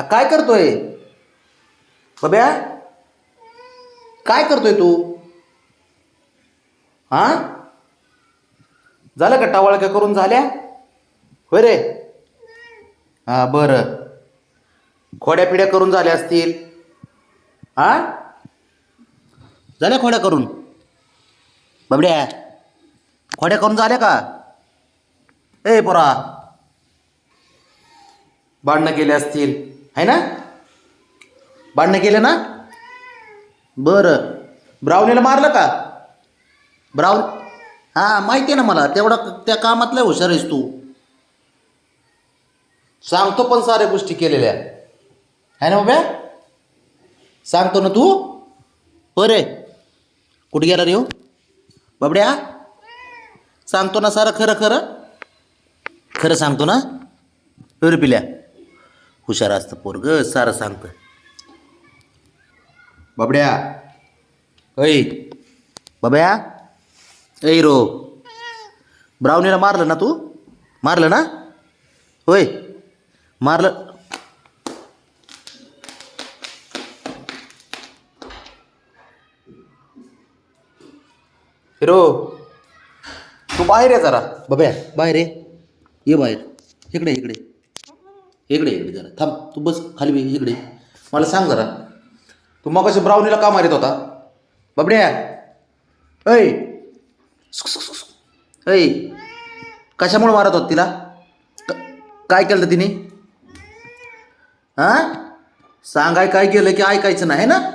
हा काय करतोय? बब्या? काय करतोय तू? हा? झालं का टावाळक्या करून झाल्या? होय रे? हा बरं. खोड्या पिड्या करून झाल्या असतील. हा? झाल्या खोड्या करून? बबड्या खोड्या करून झाल्या का? ए पोरा. भांडणं केले असतील. आहे ना? भांडणं केलं ना? बरं. ब्राउनीला मारलं का? ब्राऊन हां माहिती आहे ना मला. तेवढा त्या कामातला हुशार आहेस तू. सांगतो पण साऱ्या गोष्टी केलेल्या. आहे ना बाब्या सांगतो ना तू? बरे. रे कुठे गेला रे हो? बाबड्या? सांगतो ना सारं खरं खरं. खरं सांगतो ना? पिल्या. हुशार असतं पोरग सारं सांगतं. बाबड्या. ऐ. बाब्या ऐ रो. ब्राउनीला मारलं ना तू? मारलं ना? होय. मारलं. हिरो. तू बाहेर आहे जरा. बब्या बाहेर ये. ये बाहेर. इकडे इकडे. इकडे इकडे जरा. थांब तू बस खाली बी इकडे. मला सांग जरा. तू मग कशी ब्राउनीला का मारित होता? बाबड्या. ऐ. ऐ. कशामुळे मारत होत तिला? काय केलं तिने? हां? सांगाय काय केलं की ऐकायचं नाही ना?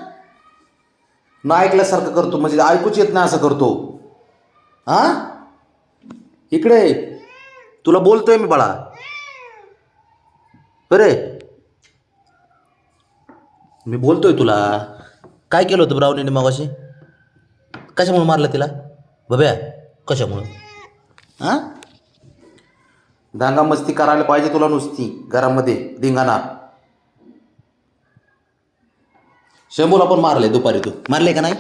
न ऐकल्यासारखं करतो म्हणजे ऐकूच येत नाही असं करतो. हां? इकडे. तुला बोलतोय मी बाळा. बरे मी बोलतोय तुला. काय केलं होतं ब्राउनीने मगाशी? कशामुळे मारलं तिला? बब्या कशामुळं? हां? दांगा मस्ती करायला पाहिजे तुला नुसती घरामध्ये धिंगाणा. शंभूला पण मारले दुपारी तू. मारले का नाही?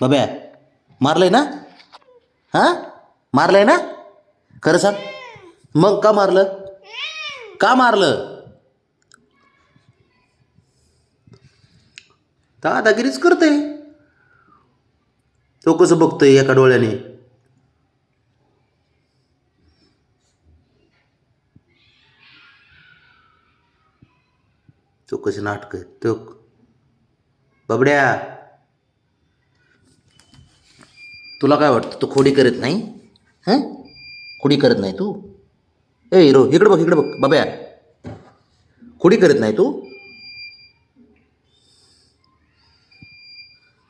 बब्या मारलंय ना? हां? मारलंय ना? खरं सांग. मग का मारलं? का मारलं? दादागिरीच करतंय. तो कसं बघतोय एका डोळ्याने. तो कसे नाटक तो बबड्या. तुला काय वाटतं तू खोडी करत नाही? हां? खोडी करत नाही तू? ए हिरो इकडे बघ इकडे बघ बब्या खोडी करत नाही तू?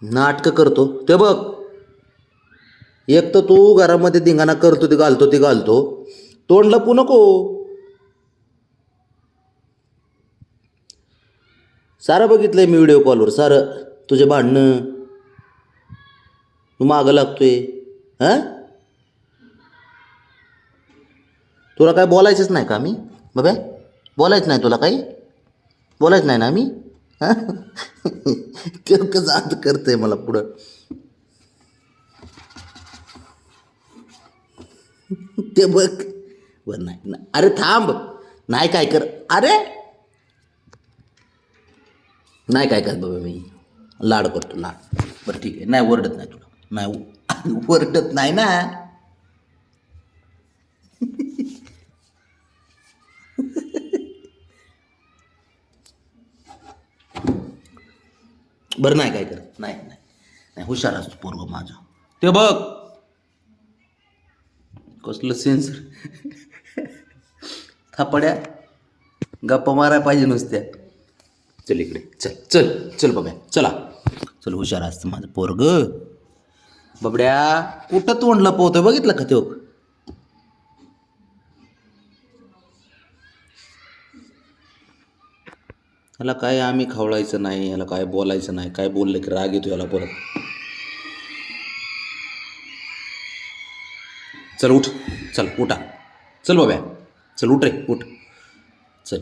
नाटकं करतो. ते बघ. एक तर तू घरामध्ये धिंगाणा करतो ते घालतो ते घालतो. तोंड लपू नको. सारं बघितलंय मी व्हिडिओ कॉलवर सारं. तुझे भांडणं. तू मागं लागतोय. हां? तुला काय बोलायचंच नाही का मी? बघा बोलायचं नाही तुला काही? बोलायचं नाही ना मी? ते कसं करते करतंय मला पुढं. ते बघ. बर नाही. अरे थांब. नाही काय कर. अरे! नाही काय करत बाबा मी. लाड करतो लाड. बरं ठीक आहे. नाही ओरडत नाही तुला. नाही ओरडत नाही ना. बरं नाही काय करत? नाही नाही. नाही हुशार असतो पोरग माझं. ते बघ. कसलं सेन्सर थापड्या. गप्पा मारायला पाहिजे नुसत्या. चल इकडे. चल चल चल बघा. चला. चल हुशार असतं माझं पोरग. बबड्या कुठं तोंड लपवतोय? बघितलं का तो? ह्याला काय आम्ही खावळायचं नाही ह्याला काय बोलायचं नाही काय बोललं की राग येतो याला परत. चल उठ चल उठा. चल बाब्या चल उठ रे उठ. चल.